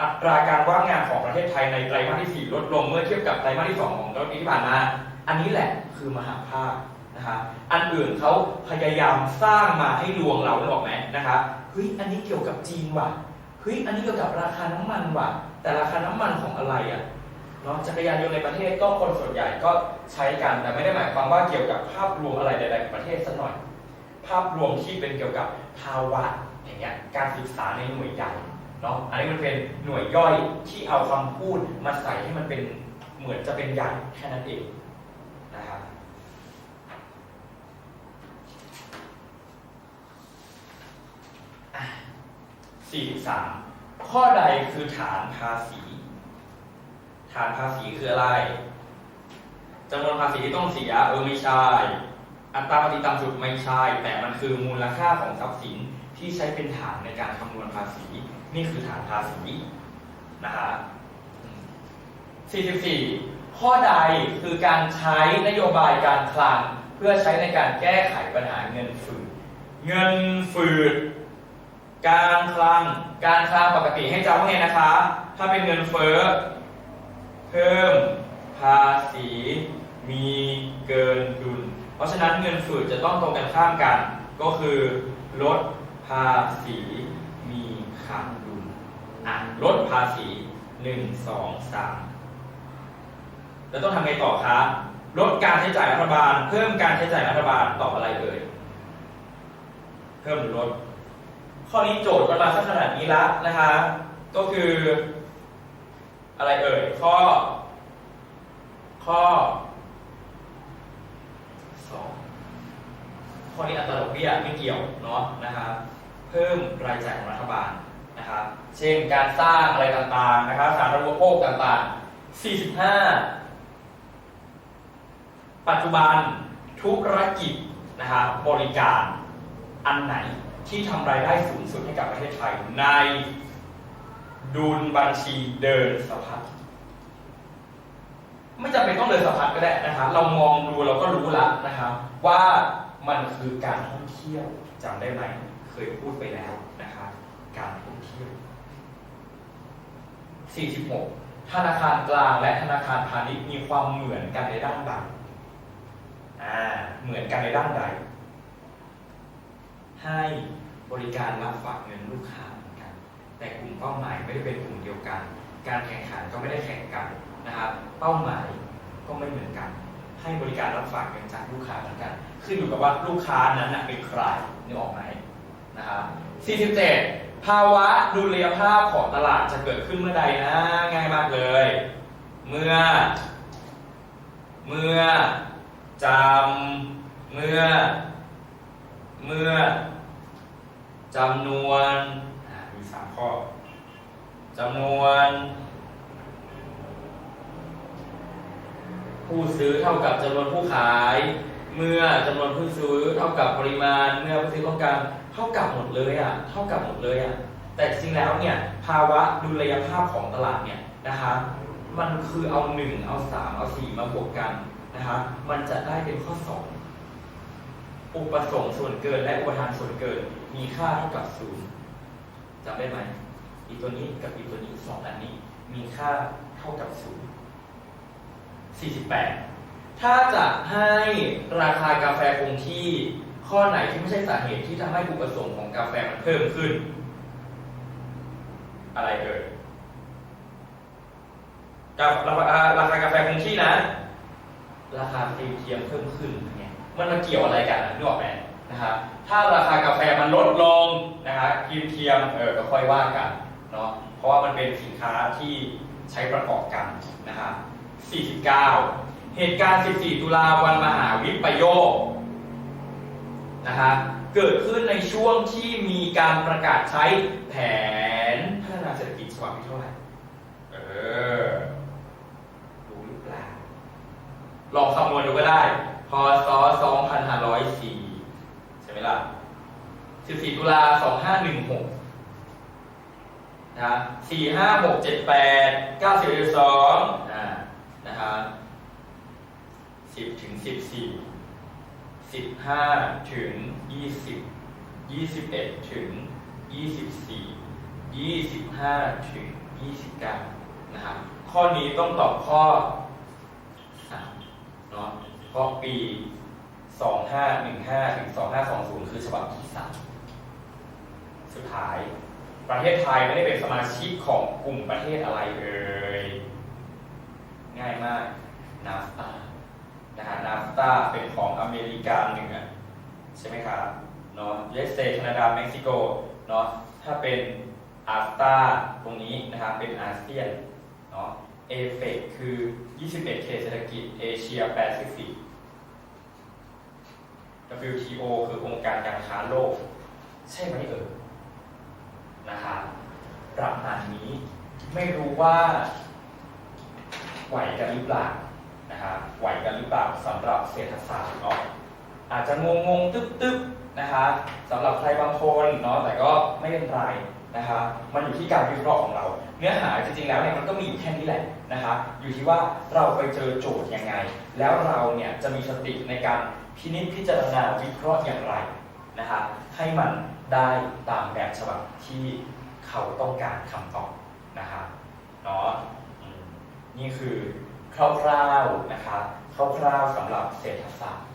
อัตราการว่างงานของประเทศไทยในไตรมาสที่ 4 ลดลงเมื่อเทียบกับไตรมาสที่ 2 ของปีที่ผ่านมา อันนี้แหละคือมหาภาคนะคะอันอื่นเขาพยายามสร้างมาให้ลวงเราได้บอกไหมนะคะเฮ้ยอันนี้เกี่ยวกับจีนว่ะเฮ้ยอันนี้เกี่ยวกับราคาน้ำมันว่ะ แต่ราคาน้ำมันของอะไรอะเนาะจักรยานยนต์ในประเทศก็คนส่วนใหญ่ก็ใช้กัน แต่ไม่ได้หมายความว่าเกี่ยวกับภาพรวมอะไรใดๆของประเทศสักหน่อย ภาพรวมที่เป็นเกี่ยวกับภาวะอย่างเงี้ยการศึกษาในหน่วยใหญ่ เนาะอันนี้มันเป็นหน่วยย่อยที่เอาคำพูดมาใส่ให้มันเป็นเหมือนจะเป็นใหญ่แค่นั้นเองนะครับอะ43 ข้อใดคือฐานภาษี ฐานภาษีคืออะไรจำนวนภาษีที่ต้องเสียเออไม่ใช่ อัตราภาษีต่ำสุดไม่ใช่ แต่มันคือมูลค่าของทรัพย์สินที่ใช้เป็นฐานในการคำนวณภาษี นี่คือฐานภาษีนะฮะ44 ข้อใดคือการใช้นโยบายการคลังเพื่อใช้ในการแก้ไขปัญหาเงินฝืด เงินฝืด การคลัง การคลังปกติให้จำว่าไงนะคะ ถ้าเป็นเงินเฟ้อ เพิ่มภาษีมีเกินดุล เพราะฉะนั้นเงินฝืดจะต้องตรงกันข้ามกัน ก็คือลดภาษี ขาดดุลอะลดภาษีหนึ่งสองสามแล้วต้องทำไงต่อคะลดการใช้จ่ายรัฐบาล เพิ่มการใช้จ่ายรัฐบาลตอบอะไรเอ่ยเพิ่มหรือลด ข้อนี้โจทย์มันมาสักขนาดนี้ละนะคะ ก็คือ อะไรเอ่ยข้อ ข้อสองข้อนี้อัตราดอกเบี้ยไม่เกี่ยวเนาะนะครับเพิ่มรายจ่ายของรัฐบาล นะครับ เช่นการสร้างอะไรต่างๆนะครับสาธารณูปโภคต่างๆ 45 ปัจจุบันธุรกิจนะครับบริการอันไหนที่ทำรายได้สูงสุดให้กับประเทศไทย ในดุลบัญชีเดินสะพัดไม่จำเป็นต้องเดินสะพัดก็ได้นะครับ เรามองดูเราก็รู้ละนะครับว่ามันคือการท่องเที่ยวจำได้ไหมเคยพูดไปแล้วนะครับ การท่องเที่ยว 46 ธนาคารกลางและธนาคารพาณิชย์มีความเหมือนกันในด้านใดอ่าเหมือนกันในด้านใด ให้บริการรับฝากเงินลูกค้าเหมือนกัน แต่กลุ่มเป้าหมายไม่ได้เป็นกลุ่มเดียวกัน การแข่งขันก็ไม่ได้แข่งกันนะครับ เป้าหมายก็ไม่เหมือนกัน ให้บริการรับฝากเงินจากลูกค้าเหมือนกัน ขึ้นอยู่กับว่าลูกค้านั้นเป็นใครนึกออกไหมนะครับ47 ภาวะดุลยภาพของตลาดจะเกิดขึ้นเมื่อใดนะง่ายมากเลย เมื่อ เมื่อจำเมื่อ เมื่อจำนวนมีสามข้อจำนวน ผู้ซื้อเท่ากับจำนวนผู้ขาย มื่อจำนวนผู้ซื้อเท่ากับปริมาณ เมื่อผู้ซื้อต้องการเท่ากับหมดเลยอะเท่ากับหมดเลยอะแต่จริงแล้วเนี่ยภาวะดุลยภาพของตลาดเนี่ยนะคะมันคือเอาหนึ่งเอาสามเอาสี่มาบวกกันนะคะมันจะได้เป็นข้อสองอุปสงค์ส่วนเกินและอุปทานส่วนเกิน มีค่าเท่ากับศูนย์จำได้ไหมอีตัวนี้กับอีตัวนี้สองอันนี้ มีค่าเท่ากับศูนย์48 ถ้าจะให้ราคากาแฟคงที่ข้อไหนที่ไม่ใช่สาเหตุที่ทำให้อุปสงค์ของกาแฟมันเพิ่มขึ้น อะไรเอ่ยการาคาราคากาแฟคงที่นะ ราคาเทียมเพิ่มขึ้นเนี่ยมันมาเกี่ยวอะไรกันนึกออกไหมนะครับถ้าราคากาแฟมันลดลงนะครับครีมเทียมเออก็ค่อยว่ากันเนาะเพราะว่ามันเป็นสินค้าที่ใช้ประกอบกันนะครับ49 เหตุการณ์ 14 ตุลาวันมหาวิปโยคนะครับเกิดขึ้นในช่วงที่มีการประกาศใช้แผนพัฒนาเศรษฐกิจฉบับที่เท่าไหร่ เออ รู้หรือเปล่า ลองคำนวณดูก็ได้ พศ 2504 ใช่ไหมล่ะ 14 ตุลา 2516นะ45678912 5 6 7 8 9 10 2อ่านะครับ 10ถึง14 15ถึง20 21ถึง24 25ถึง29นะครับข้อนี้ต้องตอบข้อ3เนาะเพราะปี 2515ถึง2520 คือฉบับที่ 3 สุดท้ายประเทศไทยไม่ได้เป็นสมาชิกของกลุ่มประเทศอะไรเอ่ยง่ายมากนาฟตา นะฮะนาฟตาเป็นของอเมริกาเหนือใช่ไหมครับเนาะเยสเซแคนาดาเม็กซิโกเนาะถ้าเป็นอาฟตาตรงนี้นะครับเป็นอาเซียนเนาะเอเฟกคือ 21 เขตเศรษฐกิจเอเชียแปซิฟิก WTO คือองค์การการค้าโลก ใช่ไหมเอ่ยนะครับประมาณนี้ไม่รู้ว่าไหวกันหรือเปล่า นะครับไหวกันหรือเปล่าสำหรับเศรษฐศาสตร์เนาะอาจจะงงงๆตึ๊บๆนะคะสำหรับใครบางคนเนาะแต่ก็ไม่เป็นไรนะคะมันอยู่ที่การวิเคราะห์ของเรา เนื้อหาจริงๆแล้วเนี่ยมันก็มีอยู่แค่นี้แหละนะคะอยู่ที่ว่าเราไปเจอโจทย์ยังไง แล้วเราเนี่ยจะมีสติในการพินิจพิจารณาวิเคราะห์อย่างไรนะคะให้มันได้ตามแบบฉบับที่เขาต้องการคำตอบนะคะเนาะนี่คือ คร่าวๆนะครับคร่าวๆสำหรับเศรษฐศาสตร์